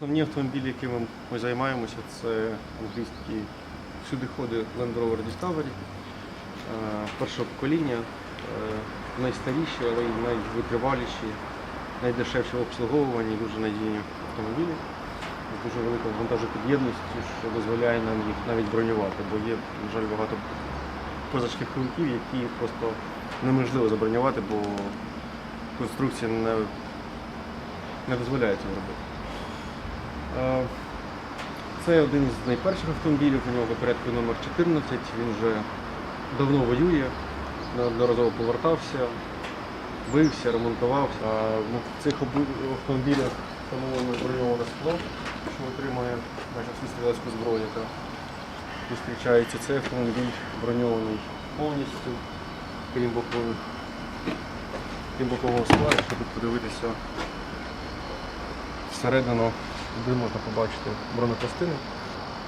Основні автомобілі, якими ми займаємося, це англійські всюди ходи Land Rover Discovery, е, першого покоління, е, найстаріші, але й найвитриваліші, найдешевші в обслуговуванні, дуже надійні автомобілі з дуже великою вантажопідємністю, що дозволяє нам їх навіть бронювати, бо є, на жаль, багато позашляховиків, які просто неможливо забронювати, бо конструкція не, не дозволяє цього робити. Е, Це один з найперших автомобілів, у нього порядку номер 14, він вже давно воює, неодноразово повертався, бився, ремонтувався. А В цих автомобілях встановлено броньоване скло, що отримує всю стрілецьку зброю, яка зустрічається. Цей автомобіль броньований повністю, крім бокових, крім бокового скла, тут подивитися всередину, де можна побачити бронепластини.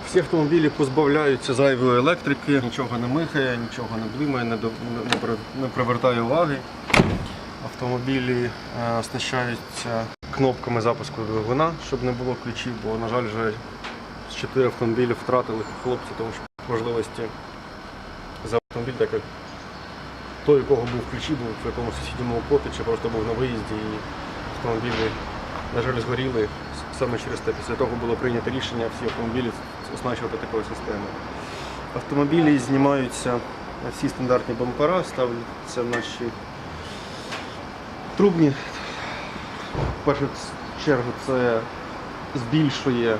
Всі автомобілі позбавляються зайвої електрики, нічого не михає, нічого не блимає, не, до- не, привертає уваги. Автомобілі е, оснащаються кнопками запуску двигуна, щоб не було ключів, бо, на жаль, вже з чотири автомобілі втратили хлопці, тому що можливості за автомобіль, так як той, у кого був ключі, був в якомусь сусідньому окопі, чи просто був на виїзді, і автомобілі, на жаль, згоріли. Саме через те, після того було прийнято рішення всі автомобілі оснащувати такою системою. Автомобілі знімаються всі стандартні бампера, ставляться наші трубні. В першу чергу це збільшує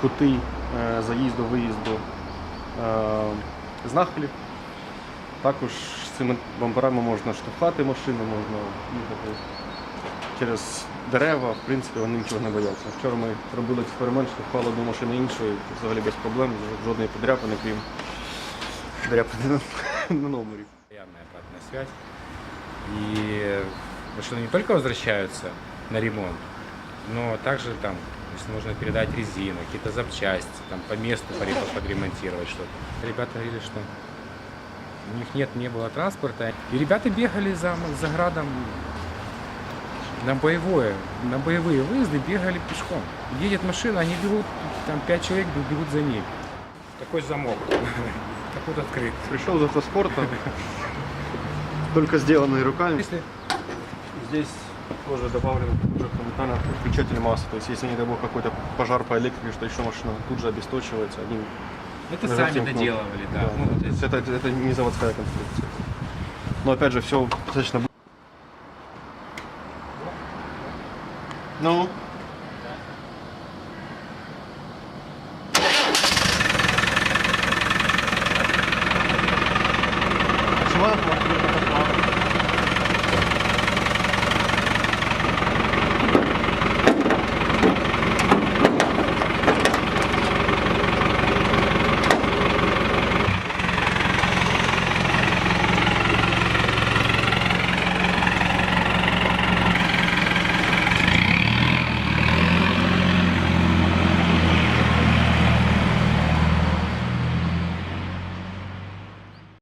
кути е, заїзду-виїзду е, з нахилів. Також з цими бамперами можна штовхати машини, можна їхати через дерева, в принципі, вони нічого не бояться. Вчора ми робили експеримент, штовхали одну машину іншою, взагалі без проблем, жодної подряпини, крім дряпини на, на номері. Постоянная обратная связь. И машины не только возвращаются на ремонт, но также там, если нужно передать резину, какие-то запчасти, там по месту поре- подремонтировать что-то. Ребята говорили, что у них нет, не было транспорта. И ребята бегали за, за градом на боевое, на боевые выезды бегали пешком. Едет машина, они бегут, там пять человек бегут за ней. Такой замок. Так вот открыт. Пришел из автоспорта, только сделанный руками. Если Здесь тоже добавлен уже моментально включатель массы. То есть если, не дай бог, какой-то пожар по электрике, что еще машина тут же обесточивается одним Это сами доделывали, да. Да, Ну, то то есть есть это, это не заводская конструкция. Но опять же, все достаточно Ну? Чего?